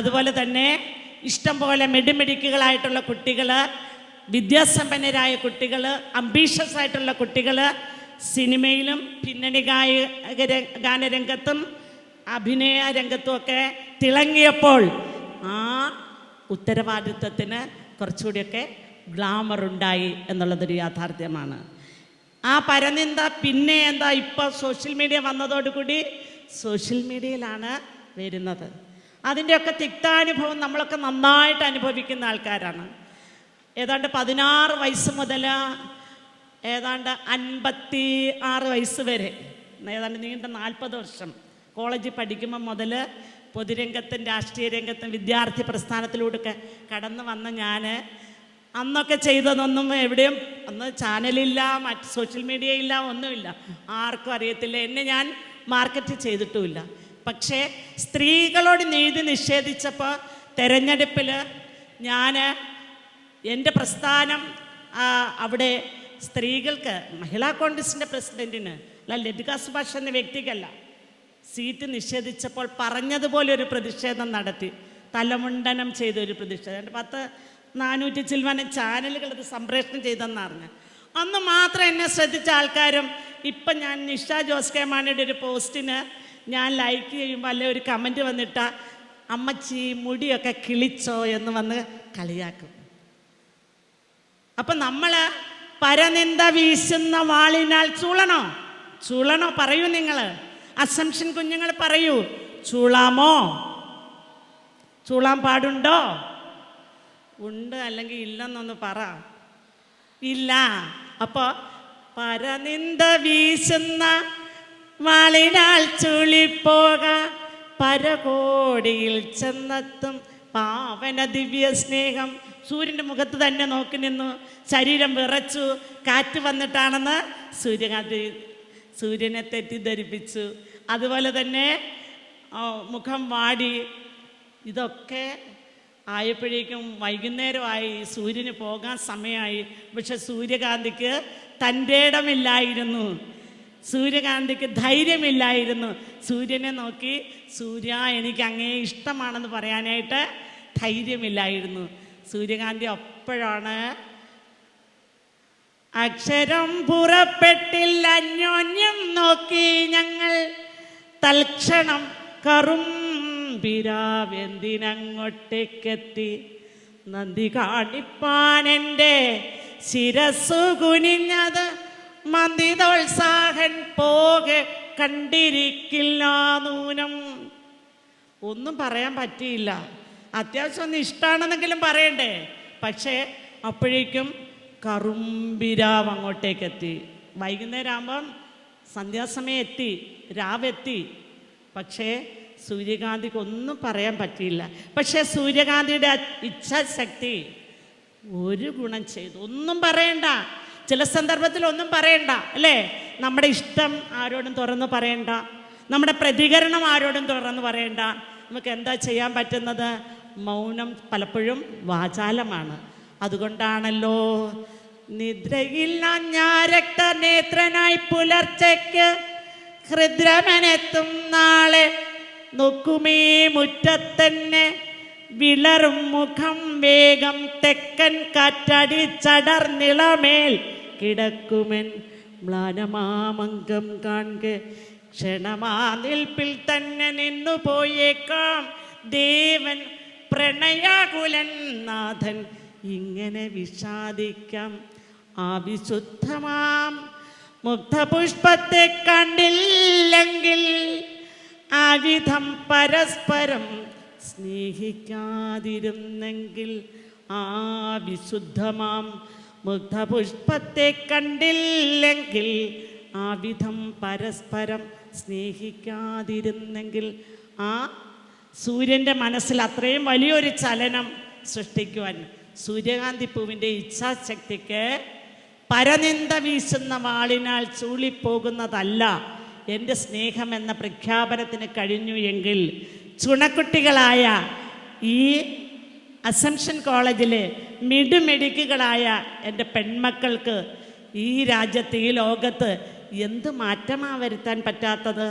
അതുപോലെ തന്നെ ഇഷ്ടം പോലെ മെഡിമെഡിക്കുകളായിട്ടുള്ള കുട്ടികൾ വിദ്യാസമ്പന്നരായ കുട്ടികൾ അംബീഷ്യസ് ആയിട്ടുള്ള കുട്ടികൾ സിനിമയിലും പിന്നണി ഗായക ഗാനരംഗത്തും അഭിനയ രംഗത്തുമൊക്കെ തിളങ്ങിയപ്പോൾ ആ ഉത്തരവാദിത്വത്തിന് കുറച്ചുകൂടിയൊക്കെ ഗ്ലാമർ ഉണ്ടായി എന്നുള്ളതൊരു യാഥാർത്ഥ്യമാണ്. ആ പരനിന്ദ പിന്നെ എന്താ ഇപ്പോൾ സോഷ്യൽ മീഡിയ വന്നതോടുകൂടി സോഷ്യൽ മീഡിയയിലാണ് വരുന്നത്. അതിന്റെയൊക്കെ തിക്താനുഭവം നമ്മളൊക്കെ നന്നായിട്ട് അനുഭവിക്കുന്ന ആൾക്കാരാണ്. ഏതാണ്ട് പതിനാറ് വയസ്സ് മുതൽ ഏതാണ്ട് അൻപത്തി ആറ് വയസ്സ് വരെ ഏതാണ്ട് നീണ്ട നാൽപ്പത് വർഷം കോളേജിൽ പഠിക്കുമ്പോൾ മുതൽ പൊതുരംഗത്തും രാഷ്ട്രീയ രംഗത്തും വിദ്യാർത്ഥി പ്രസ്ഥാനത്തിലൂടെയൊക്കെ കടന്നു വന്ന ഞാൻ അന്നൊക്കെ ചെയ്തതൊന്നും എവിടെയും അന്ന് ചാനലില്ല മറ്റ് സോഷ്യൽ മീഡിയ ഇല്ല ഒന്നുമില്ല. ആർക്കും അറിയത്തില്ല. എന്നെ ഞാൻ മാർക്കറ്റ് ചെയ്തിട്ടുമില്ല. പക്ഷേ സ്ത്രീകളോട് നീതി നിഷേധിച്ചപ്പോൾ തെരഞ്ഞെടുപ്പിൽ ഞാൻ എന്റെ പ്രസ്ഥാനം അവിടെ സ്ത്രീകൾക്ക് മഹിളാ കോൺഗ്രസിന്റെ പ്രസിഡന്റിന് അല്ല ലതിക സുഭാഷ് എന്ന വ്യക്തിക്കല്ല സീറ്റ് നിഷേധിച്ചപ്പോൾ പറഞ്ഞതുപോലെ ഒരു പ്രതിഷേധം നടത്തി തലമുണ്ടനം ചെയ്ത ഒരു പ്രതിഷേധം. പത്ത് നാനൂറ്റി ചിൽവാനം ചാനലുകൾ ഇത് സംപ്രേഷണം ചെയ്തെന്ന് അറിഞ്ഞ് അന്ന് മാത്രം എന്നെ ശ്രദ്ധിച്ച ആൾക്കാരും ഇപ്പം ഞാൻ നിഷ ജോസ് കെ മാണിയുടെ ഒരു പോസ്റ്റിന് ഞാൻ ലൈക്ക് ചെയ്യുമ്പോൾ അല്ലെ ഒരു കമന്റ് വന്നിട്ട അമ്മച്ചി മുടിയൊക്കെ കിളിച്ചോ എന്ന് വന്ന് കളിയാക്കും. അപ്പൊ നമ്മൾ പരനിന്ദ വീശുന്ന വാളിനാൽ ചൂളണോ? ചൂളണോ പറയൂ നിങ്ങൾ അസംഷൻ കുഞ്ഞുങ്ങൾ പറയൂ ചൂളാമോ? ചൂളാൻ പാടുണ്ടോ? ഉണ്ട് അല്ലെങ്കിൽ ഇല്ലെന്നൊന്ന് പറ. ഇല്ല. അപ്പോൾ പരനിന്ദ വീശുന്ന വാളിനാൽ ചുളിപ്പോക പരകോടിയിൽ ചെന്നെത്തും. പാവന ദിവ്യ സ്നേഹം. സൂര്യന്റെ മുഖത്ത് തന്നെ നോക്കി നിന്നു. ശരീരം വിറച്ചു. കാറ്റ് വന്നിട്ടാണെന്ന് സൂര്യകാന്തി സൂര്യനെ തെറ്റിദ്ധരിപ്പിച്ചു. അതുപോലെ തന്നെ മുഖം വാടി. ഇതൊക്കെ ആയപ്പോഴേക്കും വൈകുന്നേരമായി സൂര്യന് പോകാൻ സമയമായി. പക്ഷെ സൂര്യകാന്തിക്ക് തന്റെ ഇടമില്ലായിരുന്നു. സൂര്യകാന്തിക്ക് ധൈര്യമില്ലായിരുന്നു. സൂര്യനെ നോക്കി സൂര്യ എനിക്ക് അങ്ങേ ഇഷ്ടമാണെന്ന് പറയാനായിട്ട് ധൈര്യമില്ലായിരുന്നു. സൂര്യകാന്തി അപ്പോഴാണ് അക്ഷരം പുറപ്പെട്ടില്ല അന്യോന്യം നോക്കി ഞങ്ങൾ തൽക്ഷണം കറും പിരാവെന്തിനങ്ങോട്ടേക്കെത്തി നന്ദി കാണിപ്പാൻ എന്റെ ശിരസ്സു കുനിഞ്ഞത് മന്ദിതോത്സാഹൻ പോകെ കണ്ടിരിക്കില്ല നൂനം. ഒന്നും പറയാൻ പറ്റിയില്ല. അത്യാവശ്യം ഒന്ന് ഇഷ്ടമാണെന്നെങ്കിലും പറയണ്ടേ. പക്ഷേ അപ്പോഴേക്കും കറുമ്പിരാവ് അങ്ങോട്ടേക്ക് എത്തി വൈകുന്നേരം ആകുമ്പം സന്ധ്യാസമയം എത്തി രാവെത്തി. പക്ഷേ സൂര്യകാന്തിക്ക് ഒന്നും പറയാൻ പറ്റിയില്ല. പക്ഷേ സൂര്യകാന്തിയുടെ ഇച്ഛാശക്തി ഒരു ഗുണം ചെയ്തു. ഒന്നും പറയണ്ട. ചില സന്ദർഭത്തിൽ ഒന്നും പറയണ്ട അല്ലേ? നമ്മുടെ ഇഷ്ടം ആരോടും തുറന്ന് പറയണ്ട നമ്മുടെ പ്രതികരണം ആരോടും തുറന്ന് പറയണ്ട. നമുക്ക് എന്താ ചെയ്യാൻ പറ്റുന്നത്? മൗനം പലപ്പോഴും വാചാലമാണ്. അതുകൊണ്ടാണല്ലോ നിദ്രയില്ല നേത്രനായി പുലർച്ചയ്ക്ക് ഹൃദ്രമനെത്തും നാളെ. നോക്കുമേ മുറ്റത്തന്നെ വിളറും മുഖം വേഗം തെക്കൻ കാറ്റടി ചടർനിളമേൽ കിടക്കുമെൻ മ്ലാനമാമംഗം കാണുക ക്ഷണമാ നിൽപ്പിൽ തന്നെ നിന്നു പോയേക്കാം. ദേവൻ പ്രണയാകുലൻ നാഥൻ ഇങ്ങനെ വിഷാദിക്കാം. ആ വിശുദ്ധമാം മുഗ്ധപുഷ്പത്തെ കണ്ടില്ലെങ്കിൽ ആ വിധം പരസ്പരം സ്നേഹിക്കാതിരുന്നെങ്കിൽ ആ വിശുദ്ധമാം മുഗ്ധപുഷ്പത്തെ കണ്ടില്ലെങ്കിൽ ആ വിധം പരസ്പരം സ്നേഹിക്കാതിരുന്നെങ്കിൽ ആ സൂര്യന്റെ മനസ്സിൽ അത്രയും വലിയൊരു ചലനം സൃഷ്ടിക്കുവാൻ സൂര്യകാന്തി പൂവിന്റെ ഇച്ഛാശക്തിക്ക് പരനിന്ദ വീശുന്ന വാളിനാൽ ചൂളിപ്പോകുന്നതല്ല എന്റെ സ്നേഹം എന്ന പ്രഖ്യാപനത്തിന് കഴിഞ്ഞു എങ്കിൽ ചുണക്കുട്ടികളായ ഈ അസംഷൻ കോളേജിലെ മെഡിക്കുകളായ എന്റെ പെൺമക്കൾക്ക് ഈ രാജ്യത്ത് ഈ ലോകത്ത് എന്ത് മാറ്റമാ വരുത്താൻ പറ്റാത്തത്?